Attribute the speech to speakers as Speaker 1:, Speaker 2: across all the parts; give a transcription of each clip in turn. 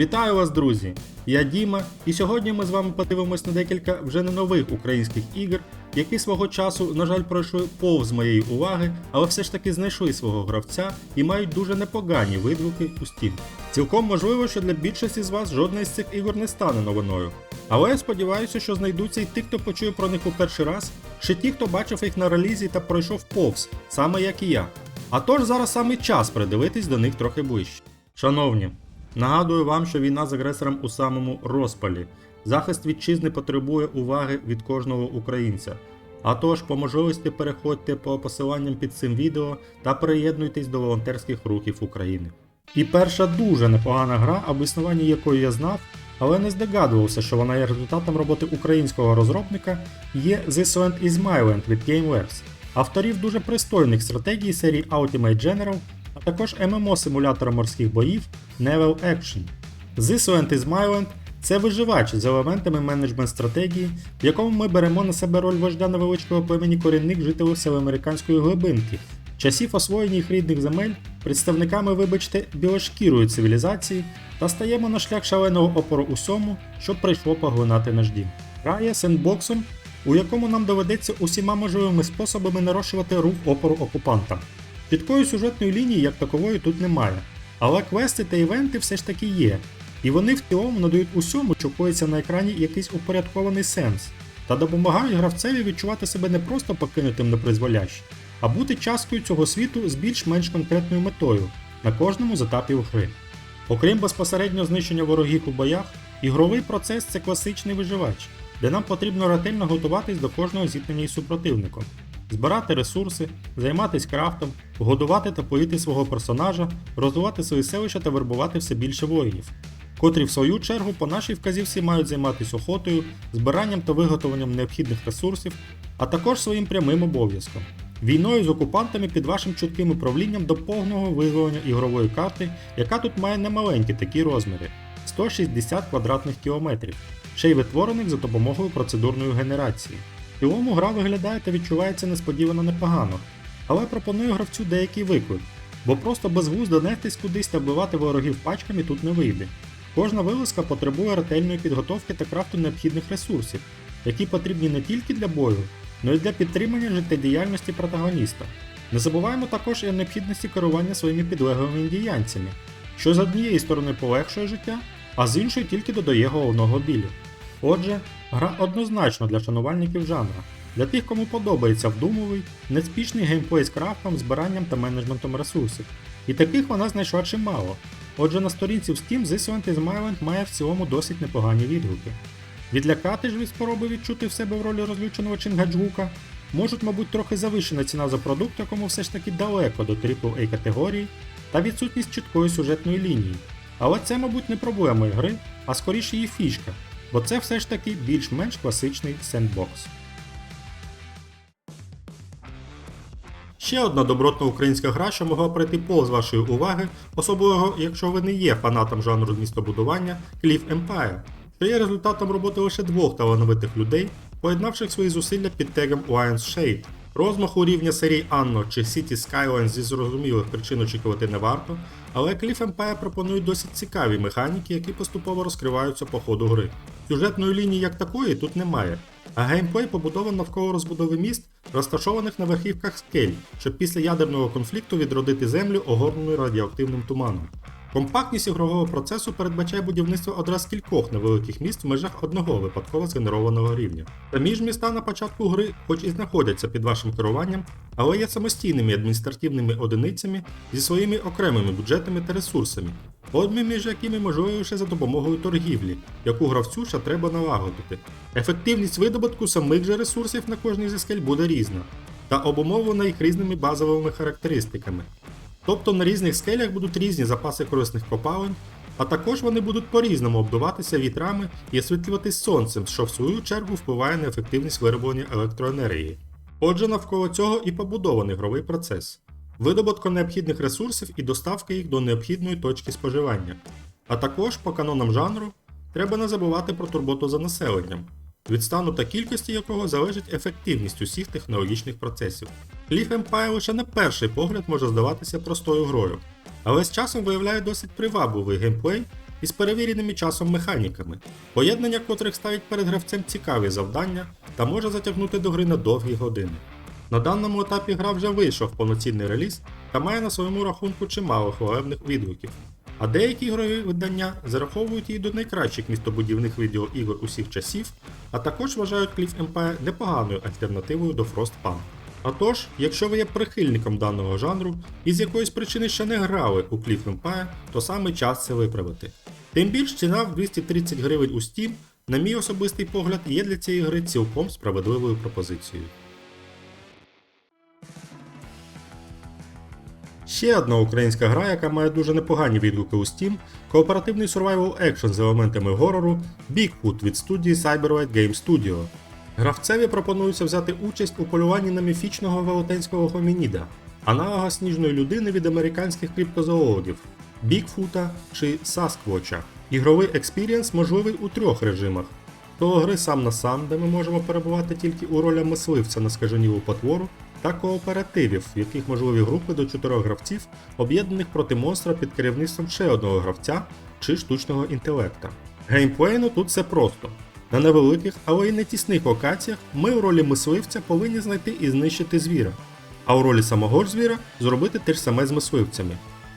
Speaker 1: Вітаю вас, друзі! Я Діма, і сьогодні ми з вами подивимось на декілька вже не нових українських ігор, які свого часу, на жаль, пройшли повз моєї уваги, але все ж таки знайшли свого гравця і мають дуже непогані відгуки у Steam. Цілком можливо, що для більшості з вас жодна з цих ігор не стане новиною. Але я сподіваюся, що знайдуться і ті, хто почує про них у перший раз, чи ті, хто бачив їх на релізі та пройшов повз, саме як і я. А тож зараз саме час придивитись до них трохи ближче. Шановні, нагадую вам, що війна з агресором у самому розпалі. Захист вітчизни потребує уваги від кожного українця. А тож, по можливості переходьте по посиланням під цим відео та приєднуйтесь до волонтерських рухів України. І перша дуже непогана гра, об існуванні якої я знав, але не здогадувався, що вона є результатом роботи українського розробника, є This Land is My Land від GameWares, авторів дуже пристойних стратегій серії Ultimate General, а також ММО-симулятора морських боїв Naval Action. This Land is My Land це виживач з елементами менеджмент стратегії, в якому ми беремо на себе роль вождя невеличкого племені корінних жителів североамериканської глибинки, часів освоєння їх рідних земель, представниками, вибачте, білошкірої цивілізації та стаємо на шлях шаленого опору усьому, що прийшло поглинати наш дім. Гра є сендбоксом, у якому нам доведеться усіма можливими способами нарощувати рух опору окупантам. Чіткої сюжетної лінії як такової тут немає, але квести та івенти все ж таки є, і вони в цілому надають усьому, що коїться на екрані якийсь упорядкований сенс, та допомагають гравцеві відчувати себе не просто покинутим на призволяще, а бути часткою цього світу з більш-менш конкретною метою на кожному з етапів гри. Окрім безпосереднього знищення ворогів у боях, ігровий процес це класичний виживач, де нам потрібно ретельно готуватись до кожного зіткнення із супротивником, збирати ресурси, займатися крафтом, годувати та поїти свого персонажа, розвивати свої селища та вербувати все більше воїнів, котрі в свою чергу по нашій вказівці мають займатися охотою, збиранням та виготовленням необхідних ресурсів, а також своїм прямим обов'язком. Війною з окупантами під вашим чутким управлінням до повного визволення ігрової карти, яка тут має немаленькі такі розміри 160 квадратних кілометрів, ще й витворених за допомогою процедурної генерації. В цілому гра виглядає та відчувається несподівано непогано, але пропоную гравцю деякий виклик, бо просто безглуздо нехтись кудись та вбивати ворогів пачками тут не вийде. Кожна вилазка потребує ретельної підготовки та крафту необхідних ресурсів, які потрібні не тільки для бою, але й для підтримання життєдіяльності протагоніста. Не забуваємо також і о необхідності керування своїми підлеглими індіянцями, що з однієї сторони полегшує життя, а з іншої тільки додає головного білю. Отже, гра однозначно для шанувальників жанра, для тих, кому подобається вдумовий, неспішний геймплей з крафтом, збиранням та менеджментом ресурсів. І таких вона знайшла чимало. Отже, на сторінці в Steam This Land is My має в цілому досить непогані відгуки. Відлякати ж від спроби відчути в себе в ролі розлюченого Чингаджгука можуть, мабуть, трохи завищена ціна за продукт, якому все ж таки далеко до AAA категорії, та відсутність чіткої сюжетної лінії. Але це, мабуть, не проблема гри, а скоріше її фішка, бо це все ж таки більш-менш класичний сендбокс. Ще одна добротна українська гра, що могла пройти повз вашої уваги, особливо якщо ви не є фанатом жанру містобудування Cliff Empire, що є результатом роботи лише двох талановитих людей, поєднавших свої зусилля під тегом Lions Shade. Розмаху рівня серії Anno чи City Skylines зі зрозумілих причин очікувати не варто, але Cliff Empire пропонує досить цікаві механіки, які поступово розкриваються по ходу гри. Сюжетної лінії як такої тут немає, а геймплей побудований навколо розбудови міст, розташованих на верхівках скель, щоб після ядерного конфлікту відродити землю огорненою радіоактивним туманом. Компактність ігрового процесу передбачає будівництво одразу кількох невеликих міст в межах одного випадково згенерованого рівня. Самі ж міста на початку гри, хоч і знаходяться під вашим керуванням, але є самостійними адміністративними одиницями зі своїми окремими бюджетами та ресурсами, обмін між якими можливо лише за допомогою торгівлі, яку гравцю ще треба налагодити. Ефективність видобутку самих же ресурсів на кожній зі скель буде різна, та обумовлена їх різними базовими характеристиками. Тобто на різних скелях будуть різні запаси корисних копалин, а також вони будуть по-різному обдуватися вітрами і освітлюватись сонцем, що в свою чергу впливає на ефективність вироблення електроенергії. Отже, навколо цього і побудований ігровий процес. Видобутко необхідних ресурсів і доставка їх до необхідної точки споживання. А також, по канонам жанру, треба не забувати про турботу за населенням, від стану та кількості якого залежить ефективність усіх технологічних процесів. Cliff Empire лише на перший погляд може здаватися простою грою, але з часом виявляє досить привабливий геймплей із перевіреними часом механіками, поєднання котрих ставить перед гравцем цікаві завдання та може затягнути до гри на довгі години. На даному етапі гра вже вийшов в повноцінний реліз та має на своєму рахунку чимало хвалебних відгуків. А деякі ігрові видання зараховують її до найкращих містобудівних відеоігор усіх часів, а також вважають Cliff Empire непоганою альтернативою до Frostpunk. А тож, якщо ви є прихильником даного жанру і з якоїсь причини ще не грали у Cliff Empire, то саме час це виправити. Тим більш ціна в 230 гривень у Steam, на мій особистий погляд, є для цієї гри цілком справедливою пропозицією. Ще одна українська гра, яка має дуже непогані відгуки у Steam, кооперативний survival action з елементами горору Bigfoot від студії Cyberwhite Game Studio. Гравцеві пропонується взяти участь у полюванні на міфічного велетенського гомініда, аналога сніжної людини від американських криптозоологів Бікфута чи Сасквоча. Ігровий експірієнс можливий у трьох режимах: то гри сам на сам, де ми можемо перебувати тільки у ролі мисливця на скаженілу потвору, та кооперативів, в яких можливі групи до чотирьох гравців, об'єднаних проти монстра під керівництвом ще одного гравця чи штучного інтелекта. Геймплейно тут все просто. На невеликих, але й не тісних локаціях ми у ролі мисливця повинні знайти і знищити звіра, а у ролі самого ж звіра зробити те ж саме з мисливцями.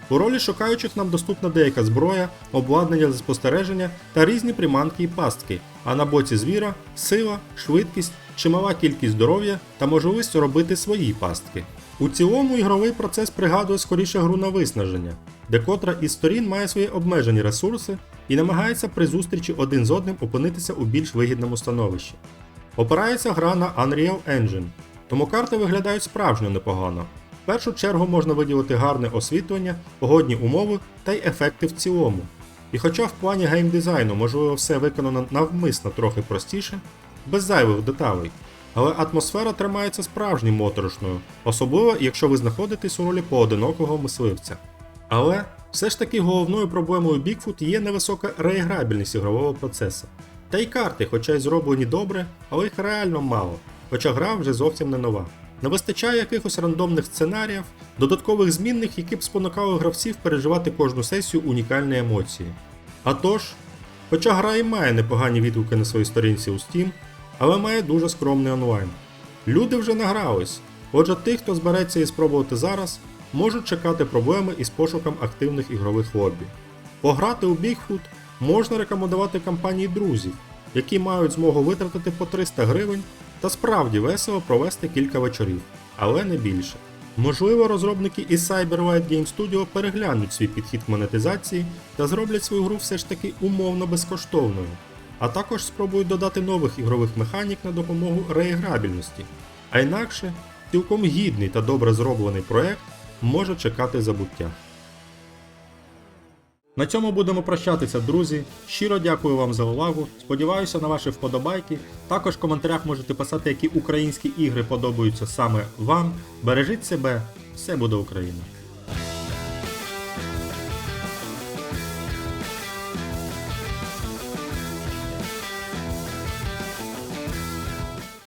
Speaker 1: У ролі шукаючих нам доступна деяка зброя, обладнання для спостереження та різні приманки і пастки, а на боці звіра сила, швидкість, чимала кількість здоров'я та можливість робити свої пастки. У цілому ігровий процес пригадує скоріше гру на виснаження, де котра із сторін має свої обмежені ресурси і намагається при зустрічі один з одним опинитися у більш вигідному становищі. Опирається гра на Unreal Engine, тому карти виглядають справжньо непогано. В першу чергу можна виділити гарне освітлення, погодні умови та й ефекти в цілому. І хоча в плані геймдизайну можливо все виконано навмисно трохи простіше, без зайвих деталей, але атмосфера тримається справжнім моторошною, особливо якщо ви знаходитесь у ролі поодинокого мисливця. Але все ж таки головною проблемою Bigfoot є невисока реіграбельність ігрового процесу. Та й карти, хоча й зроблені добре, але їх реально мало, хоча гра вже зовсім не нова. Не вистачає якихось рандомних сценаріїв, додаткових змінних, які б спонукали гравців переживати кожну сесію унікальні емоції. А тож, хоча гра і має непогані відгуки на своїй сторінці у Steam, але має дуже скромний онлайн. Люди вже награлись, отже тих, хто збереться і спробувати зараз, можуть чекати проблеми із пошуком активних ігрових лобі. Пограти у Bigfoot можна рекомендувати компанії друзів, які мають змогу витратити по 300 гривень та справді весело провести кілька вечорів, але не більше. Можливо, розробники із Cyberlight Game Studio переглянуть свій підхід к монетизації та зроблять свою гру все ж таки умовно безкоштовною, а також спробують додати нових ігрових механік на допомогу реіграбельності. А інакше, цілком гідний та добре зроблений проект може чекати забуття. На цьому будемо прощатися, друзі. Щиро дякую вам за увагу. Сподіваюся на ваші вподобайки. Також в коментарях можете писати, які українські ігри подобаються саме вам. Бережіть себе, все буде Україна!